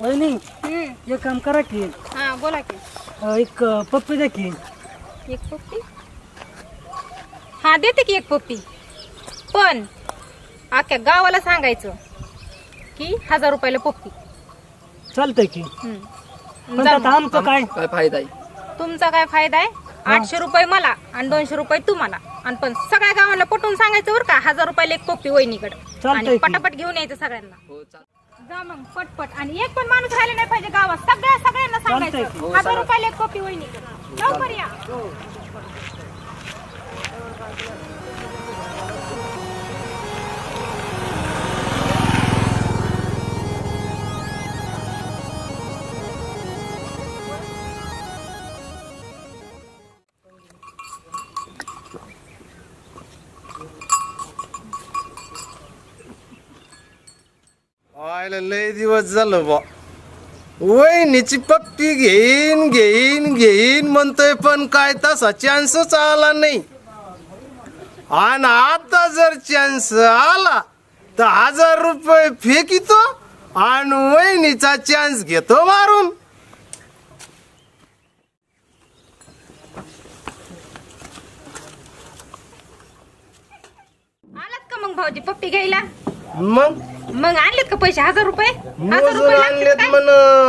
वहिनी हम्म. एक काम करा की हा बोला की. अं, एक अं, पप्पी द्या की. एक पप्पी? हा देते की एक पप्पी. पण अख्ख्या गावाला सांगायचं की हजार रुपयाला पप्पी. चालतंय की. हम्म. पण आता. आमचं काय? काय फायदा आहे? तुमचा काय फायदा आहे? आठशे रुपये मला आणि दोनशे रुपये तुम्हाला. आणि पण सगळ्या गावाला पटवून सांगायचं बरं का हजार रुपयाला एक पप्पी वहिनीकडे. चालतंय आणि की. पटापट घेऊन यायचं सगळ्यांना. हो चाल जा मग पटपट. आणि एक पण माणूस राहिला नाही पाहिजे गावात. सगळ्या सगळ्यांना. सांगायचं. हो, हजार सांगा. रुपयाला एक कॉपी वहिनीकडे लवकर या. आयला लय दिवस झालं बा वहिनीची पप्पी घेईन घेईन घेईन म्हणतोय पण काय तसा चान्सच आला नाही. आणि आता जर चान्स आला तर हजार रुपये फेकितो आणि वहिनीचा चान्स घेतो मारून. आलात का मग भाऊजी पप्पी घ्यायला? मग? मग आणलेत का पैसे? हजार रुपये? हजार मोजून रुपये लागतात आणलेत काय? म्हण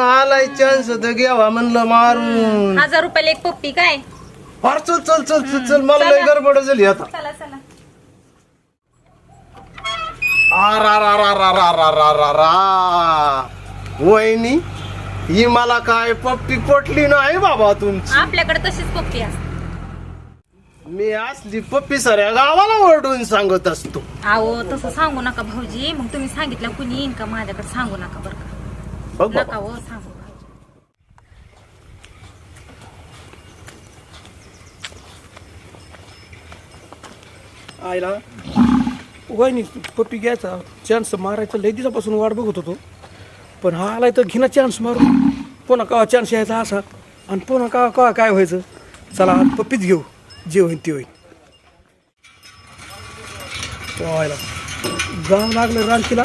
आलाय चान्स तर घ्यावा म्हणलं मारून. हजार रुपयाला एक पप्पी काय? फार चल चल चल चल चल मला लय चला. गडबड झाली आता. चला चला. आरारारारारारारारा. वहिनी ही मला काय पप्पी पटली नाही बाबा तुमची. आपल्याकडे तशीच पप्पी असते. मी असली पप्पी सऱ्या गावाला ओरडून सांगत असतो. अहो तसं सांगू नका भाऊजी. मग तुम्ही सांगितलं कुणी येईन का माझ्याकडे? सांगू नका बरं का. बघ नका बाबा. हो सांगू. आईला वहिनी पप्पी घ्यायचा. चान्स मारायचा. लय दिवसापासून वाट बघत होतो. पण हा आलाय तर घेणं चान्स मारून. पुन्हा का चान्स यायचा असा? आणि पुन्हा का का काय व्हायचं? चला आज पप्पीच घेऊ. जे होईल ते होईल पोहायला. गाव लागलं रानकीला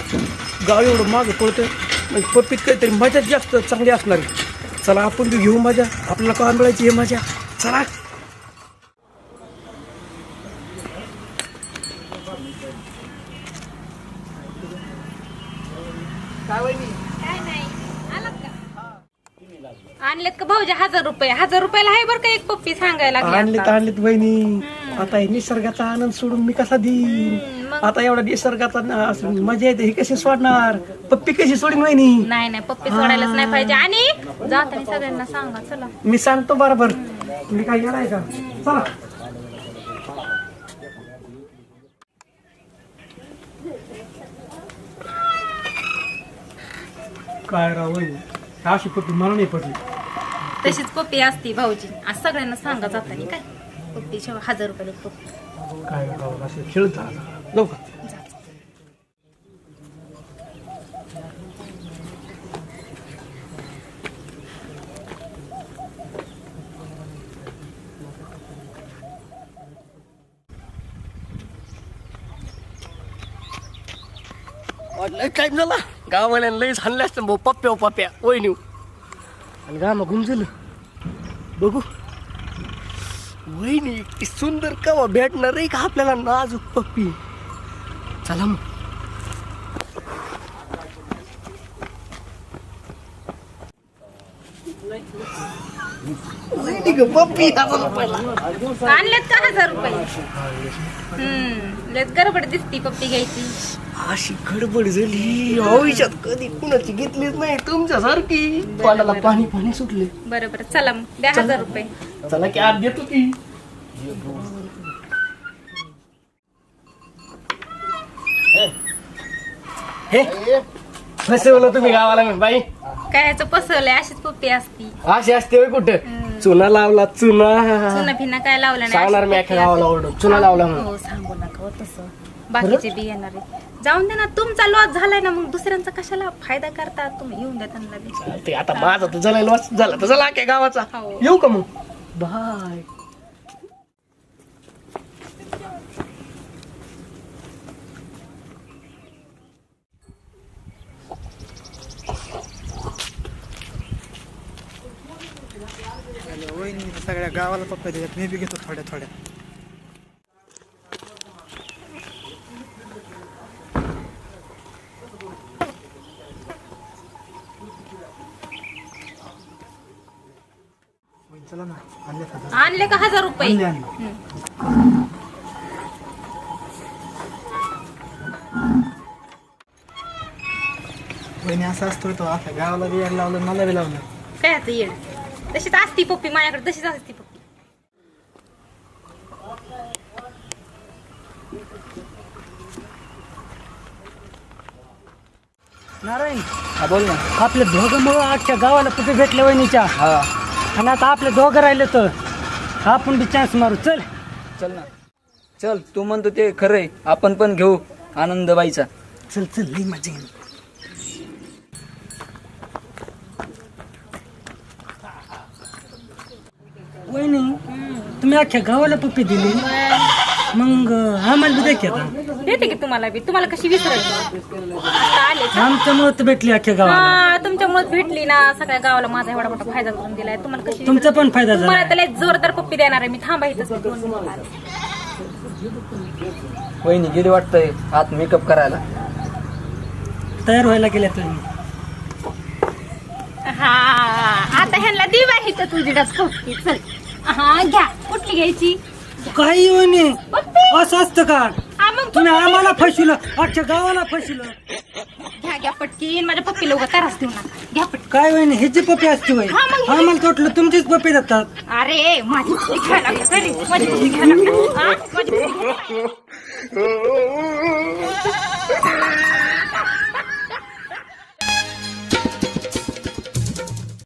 गाव एवढं मागं पडतं म्हणजे पप्पीत काहीतरी मजा जास्त चांगली असणार आहे. चला आपण बी घेऊ मजा. आपल्याला का मिळायची हे मजा. चला काय नाही आलात का भाऊजी हजार रुपये हजार रुपयाला आहे बरं का एक पप्पी सांगायला लागली आणलेत आता. आणलेत वहिनी. आता हे निसर्गाचा आनंद सोडून मी कसा देईन? मग? आता एवढा निसर्गाचा ना- असं मजा येते ही कशी सोडणार? पप्पी कशी सोडीन वहिनी? नाही नाही पप्पी सोडायलाच नाही पाहिजे. आणि जाताना सगळ्यांना सांगा चला. मी सांगतो बरोबर. मी काय येणार का? चला. काय राव वहिनी? अशी पप्पी मला नाही पडली तशीच कॉपी असते भाऊजी. आज सगळ्यांना सांगा जातानी काय? कॉपी हजार रुपयाला कॉपी. काय म्हणाला गावाल्यान लय टाईम असतं भाऊ पप्प्या पप्प्या ओय आणि गामा गुंजलं बघू. वहिनी इतकी सुंदर कवा भेटणार आहे का आपल्याला नाजूक पप्पी? चला मग. वहिनी ग पप्पी हजार रुपयाला. आणलेत का हजार रुपये? हम्म लयच गडबड दिसती पप्पी घ्यायची. अशी गडबड झाली. आयुष्यात कधी कुणाची घेतलीच नाही तुमच्यासारखी. पाण्याला पाणी पाणी सुटले. बरं बरं चला मग द्या हजार रुपये. चला की आत देतो की. हे. फसवलं तुम्ही गावाला मग बाई. काय ह्याचं पसरलंय अशीच पप्पी असती. अशी असते होय कुठं? चुना लावला चुना. चुना फिना काय लावलं नाही? सांगणार मी गावाला. ओरडून. चुना लावला म्हणून. हो सांगू नका हो तसं. बाकीचे बी येणार जाऊन दे ना तुमचा लॉस झालाय ना मग दुसऱ्यांचा कशाला फायदा करता? तुम्ही येऊन द्या त्यांना आता माझा तर झालाय लॉस झाला तर झाला काय गावाचा. हो. येऊ का मग? बाय. सगळ्या गावाला पप्पा देतात मी बी घेतो थोड्या थोड्या. ना. आणले का? आणले का हजार रुपये? आणले असं असतो तो. आता गावाला बी यायला लावलं मला बी लावलं. काय आता येड तशीच असती पप्पी माझ्याकडे तशीच असती पप्पी. नारायण हा बोल ना. आपल्या दोघांमुळं अख्ख्या गावाला पप्पी भेटले वहिनीच्या? हा. आणि आता आपले दोघं राहिले तर. आपण बी चान्स मारू. चल. चल ना. चल तू म्हणतो ते खरंय आपण पण घेऊ आनंदबाईचा. चल चल लई मजा येईल. वहिनी तुम्ही अख्ख्या गावाला पप्पी दिली. मग आम्हाला बी द्या की आता. देते की तुम्हाला बी. तुम्हाला कशी विसरायची? आता आले आमच्यामुळे तर भेटली अख्ख्या गावाला. हा तुमच्यामुळे भेटली ना सगळ्या गावाला माझा एवढा मोठा फायदा करून दिलाय. तुम्हाला कशी तुमचा पण फायदा तुम्हाला त्याला एक जोरदार पप्पी देणार आहे. मी थांबा इथंच मी दोन मिनिटं आले. वहिनी गेली वाटतंय हात मेकअप करायला. तयार व्हायला गेल्या तुम्ही. हा आता ह्यांना दिवा इथं तुझी डस पप्पी चल. हा घ्या. कुठली घ्यायची? काही वहिनी पप्पी असं असतं का? हा मग तुम्ही आम्हाला फसवलं. अख्ख्या गावाला फसवलं. घ्या घ्या पटकीन. माझ्या पप्पीला उगा त्रास देऊ नका. घ्या पटकी काय वहिनी ह्याची पप्पी असते वय हा, मग- आम्हाला वाटलं तुमचीच पप्पी देतात. अरे माझी पप्पी घ्यायला लागलं. तरी माझी पप्पी घ्यायला लागलं. हा? माझी पप्पी घ्या.